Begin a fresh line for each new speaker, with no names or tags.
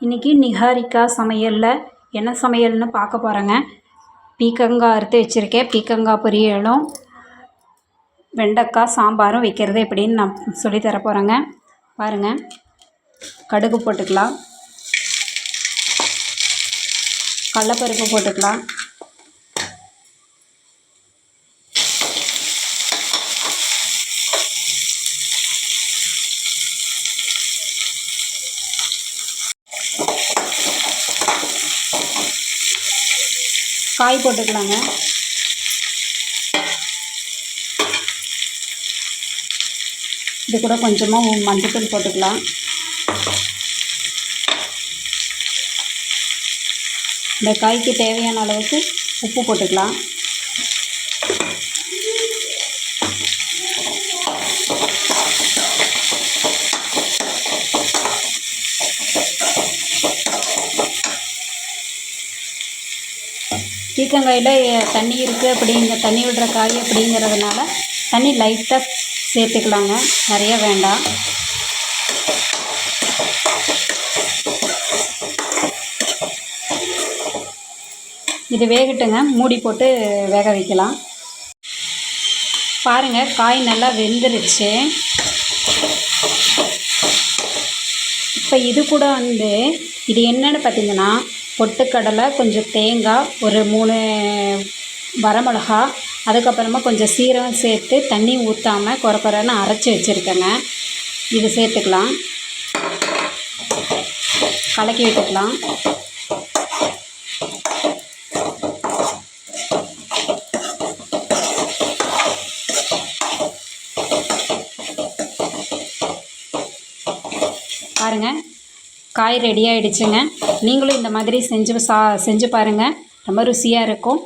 இன்றைக்கி நிஹாரிகா சமையலில் என்ன சமையல்னு பார்க்க போகிறேங்க பீக்கங்காய் அறுத்து வச்சுருக்கேன். பீக்கங்காய் பொரியலும் வெண்டைக்காய் சாம்பாரும் வைக்கிறது எப்படின்னு நான் சொல்லித் தர போகிறேங்க பாருங்கள் கடுகு போட்டுக்கலாம். கடலப்பருப்பு போட்டுக்கலாம். காய் போட்டுக்கலாங்க. இது கூட கொஞ்சமாக மஞ்சத்தூள் போட்டுக்கலாம். இந்த காய்க்கு தேவையான அளவுக்கு உப்பு போட்டுக்கலாம். பீக்கங்காயில் தண்ணி இருக்குது அப்படிங்க தண்ணி விடுற காய் அப்படிங்கிறதுனால தண்ணி லைட்டாக சேர்த்துக்கலாங்க. நிறைய வேண்டாம். இது வேகட்டுங்க. மூடி போட்டு வேக வைக்கலாம். பாருங்கள் காய் நல்லா வெந்துருச்சு. இப்போ இது கூட வந்து இது என்னென்னு பார்த்தீங்கன்னா பொட்டுக்கடலை கொஞ்சம் தேங்காய் ஒரு மூணு வரமிளகா அதுக்கப்புறமா கொஞ்சம் சீரகம் சேர்த்து தண்ணி ஊற்றாமல் குறை குறைன்னு அரைச்சி வச்சுருக்கேங்க. இது சேர்த்துக்கலாம். கலக்கி விட்டுக்கலாம். பாருங்கள் காய் ரெடி ஆகிடுச்சுங்க நீங்களும் இந்த மாதிரி செஞ்சு சா செஞ்சு பாருங்கள் ரொம்ப ருசியாக இருக்கும்.